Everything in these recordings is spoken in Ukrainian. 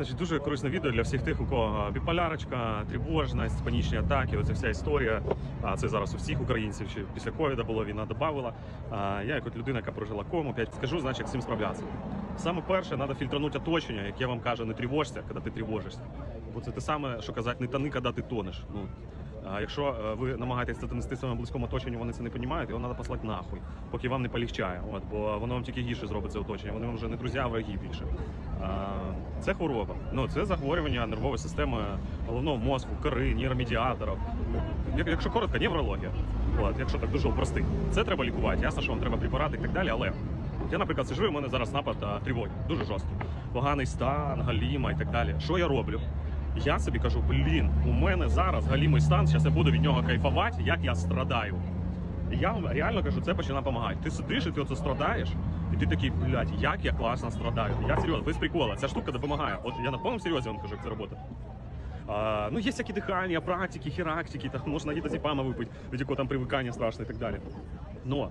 Значить, дуже корисне відео для всіх тих, у кого біполярочка, тривожність, панічні атаки. Оця вся історія. А це зараз у всіх українців. Ще після ковіда було війна додавала. Я, як от людина, яка прожила кому, опять скажу, значить, як з цим справлятися. Саме перше, треба фільтранути оточення, яке вам каже, не тривожся, коли ти тривожишся. Бо це те саме, що казати, не тони, коли ти тонеш. Ну, якщо е, ви намагаєтесь це донести своєму близькому оточенню, вони це не розуміють, його треба послати нахуй, поки вам не полегчає. От, бо воно вам тільки гірше зробить це оточення. Вони вам вже не друзі, а враги більше. Це хвороба. Ну, це захворювання нервової системи головного мозку, кори, нейромедіаторів. Якщо коротко, неврологія. От, якщо так дуже простий. Це треба лікувати. Ясно, що вам треба препарати і так далі, але. Я, наприклад, сижу, у мене зараз напад тривоги, дуже жорсткий. Поганий стан, галіма і так далі. Що я роблю? Я собі кажу, блін, у мене зараз галімий стан, зараз я буду від нього кайфувати, як я страдаю. І я вам реально кажу, це починає допомагати. Ти сидиш і ти оце страдаєш, і ти такий, блядь, як я класно страдаю. Я серйозно, без прикола, ця штука допомагає. От я на повному серйозі вам кажу, як це робота. Ну, є всякі дихання, практики, хірактики, там можна гідозіпама випити, від якого там привикання страшне і так далі. Но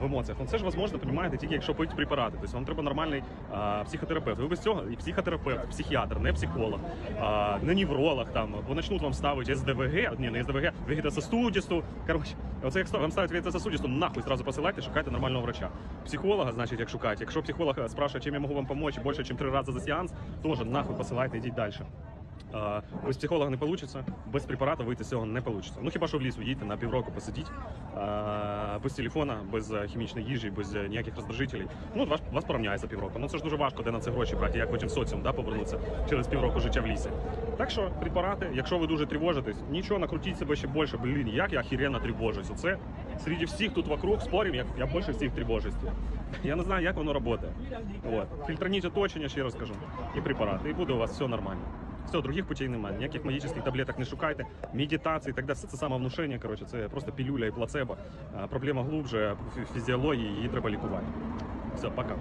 в емоціях. Ну це ж возможно, розумієте, тільки якщо пити препарати. Тобто вам треба нормальний а, психотерапевт. Ви без цього і психотерапевт, психіатр, не психолог, а, не невролог там, бо почнуть вам ставити СДВГ, ні, не СДВГ, вегетососудисту. Коротше, оце як вам ставить вегетососудисту, нахуй зразу посилайте, шукайте нормального врача. Психолога, значить, як шукаєте. Якщо психолог е, спрашиває, чим я можу вам допомогти більше, ніж три рази за сеанс, теж нахуй посилайте, йдіть далі. Без психолога не вийде, без препарату вийти з цього не вийде. Ну хіба що в ліс уїдьте на півроку посидіть, без телефона, без е, хімічної їжі, без е, ніяких роздражителей. Ну, вас, вас порівняє за півроку. Ну це ж дуже важко, де на це гроші брати, як потім соціум да, повернутися через півроку життя в лісі. Так що препарати, якщо ви дуже тривожитесь, нічого, накрутіть себе ще більше. Блін, як я охеренно тривожусь. Оце серед всіх тут вокруг спорів, як я більше всіх тривожусь. Я не знаю, як воно працює. От. Фільтраніть оточення, ще раз кажу, і препарати, і буде у вас все нормально. Все, других путей немає. Ніяких магічних таблеток не шукайте, медитації так далі. Все це самовнушення, коротше, це просто пілюля і плацебо. Проблема глубже, фі- фізіології, її треба лікувати. Все, пока.